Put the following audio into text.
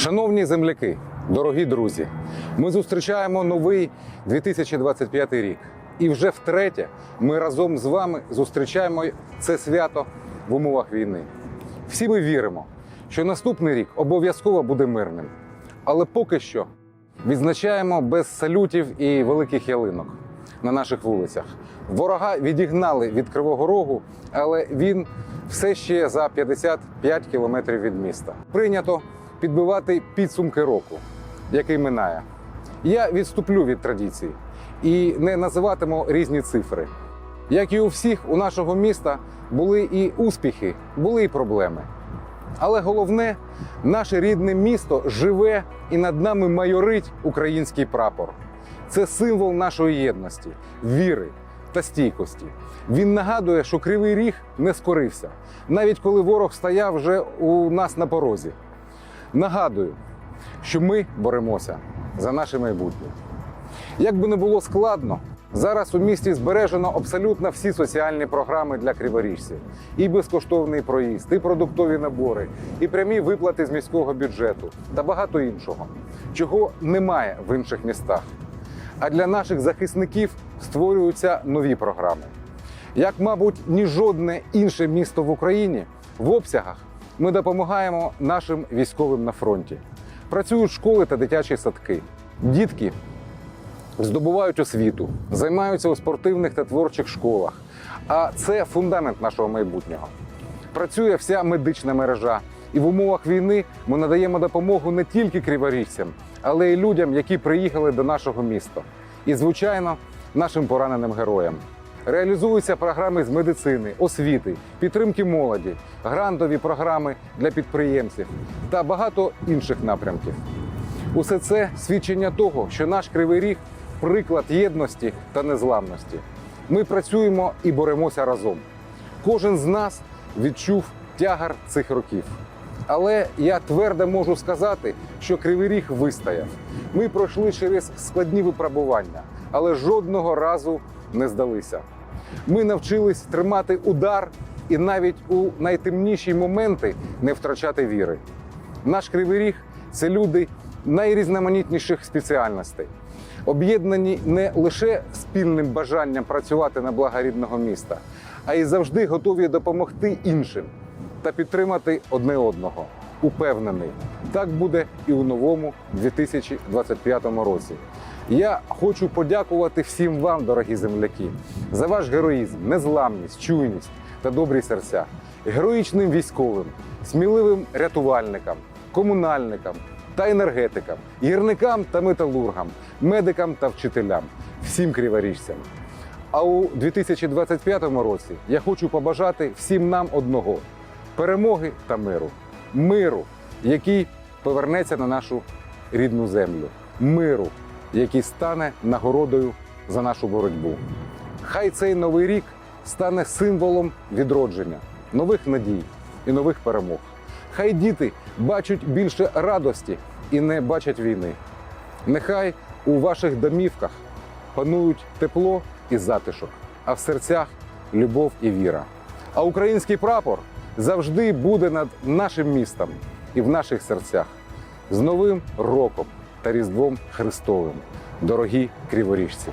Шановні земляки, дорогі друзі, ми зустрічаємо новий 2025 рік. І вже втретє ми разом з вами зустрічаємо це свято в умовах війни. Всі ми віримо, що наступний рік обов'язково буде мирним. Але поки що відзначаємо без салютів і великих ялинок на наших вулицях. Ворога відігнали від Кривого Рогу, але він все ще за 55 кілометрів від міста. Прийнято підбивати підсумки року, який минає. Я відступлю від традицій і не називатиму різні цифри. Як і у всіх, у нашого міста були і успіхи, були і проблеми. Але головне, наше рідне місто живе і над нами майорить український прапор. Це символ нашої єдності, віри та стійкості. Він нагадує, що кривий ріг не скорився, навіть коли ворог стояв вже у нас на порозі. Нагадую, що ми боремося за наше майбутнє. Як би не було складно, зараз у місті збережено абсолютно всі соціальні програми для криворіжців: і безкоштовний проїзд, і продуктові набори, і прямі виплати з міського бюджету та багато іншого, чого немає в інших містах. А для наших захисників створюються нові програми. Як, мабуть, ні жодне інше місто в Україні в обсягах ми допомагаємо нашим військовим на фронті. Працюють школи та дитячі садки. Дітки здобувають освіту, займаються у спортивних та творчих школах. А це фундамент нашого майбутнього. Працює вся медична мережа. І в умовах війни ми надаємо допомогу не тільки криворіжцям, але й людям, які приїхали до нашого міста. І, звичайно, нашим пораненим героям. Реалізуються програми з медицини, освіти, підтримки молоді, грантові програми для підприємців та багато інших напрямків. Усе це свідчення того, що наш кривий ріг приклад єдності та незламності. Ми працюємо і боремося разом. Кожен з нас відчув тягар цих років. Але я твердо можу сказати, що кривий ріг вистояв. Ми пройшли через складні випробування, але жодного разу не здалися. Ми навчились тримати удар і навіть у найтемніші моменти не втрачати віри. Наш кривий ріг це люди найрізноманітніших спеціальностей, об'єднані не лише спільним бажанням працювати на благо рідного міста, а й завжди готові допомогти іншим та підтримати одне одного. Упевнений, так буде і у новому 2025 році. Я хочу подякувати всім вам, дорогі земляки, за ваш героїзм, незламність, чуйність та добрі серця, героїчним військовим, сміливим рятувальникам, комунальникам та енергетикам, гірникам та металургам, медикам та вчителям, всім криворіжцям. А у 2025 році я хочу побажати всім нам одного перемоги та миру. Миру, який повернеться на нашу рідну землю. Миру, який стане нагородою за нашу боротьбу. Хай цей новий рік стане символом відродження, нових надій і нових перемог. Хай діти бачать більше радості і не бачать війни. Нехай у ваших домівках панують тепло і затишок, а в серцях любов і віра. А український прапор завжди буде над нашим містом і в наших серцях з Новим роком та Різдвом Христовим, дорогі криворіжці.